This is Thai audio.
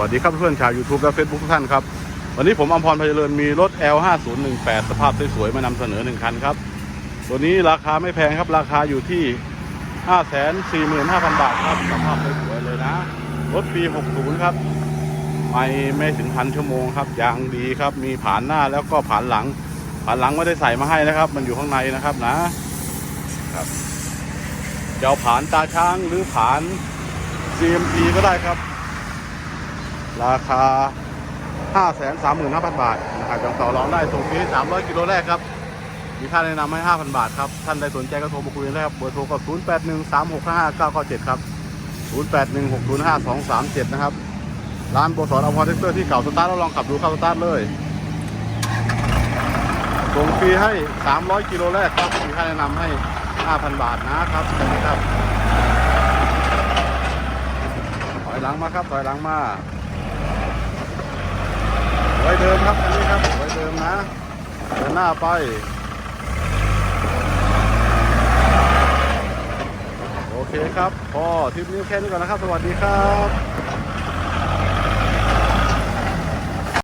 วัสดีครับเพื่อนชาว YouTube และ Facebook ทุกท่านครับ วันนี้ผมอมพรพยเจริญมีรถ L5018 สภาพสวยๆมานำเสนอหนึ่งคันครับ ตัวนี้ราคาไม่แพงครับราคาอยู่ที่ 545,000 บาทครับสภาพสวยๆเลยนะ รถปี 60 ครับ ไม่ไม่ถึงพันชั่วโมงครับยางดีครับ มีผ่านหน้าแล้วก็ผ่านหลัง ผ่านหลังไม่ได้ใส่มาให้นะครับ มันอยู่ข้างในนะครับนะครับจะเอาผานตาช้างหรือผ่าน CMP ก็ได้ครับ ราคา 535,000 บาทนะครับยังต่อรองได้ส่งฟรี300 กิโลแรกครับ มีค่าแนะนำให้ 5,000 บาทครับ ท่านใดสนใจก็โทรมาคุยได้ครับ เบอร์โทรก็ 0813655997 ครับ 0816052237 นะครับ ร้านโบสอนอพอเทคเตอร์ที่เก่าสตาร์ทแล้วลองขับดูเข้าสตาร์ทเลย ส่งฟรีให้ 300 กิโลแรกครับ มีค่าแนะนำให้ 5,000 บาทนะครับครับถอยหลังมาครับถอยหลังมา ว้เดิมครับอันนี้ครับไว้เดิมนะเดินหน้าไปโอเคครับพอทริปนี้แค่นี้ก่อนนะครับ สวัสดีครับ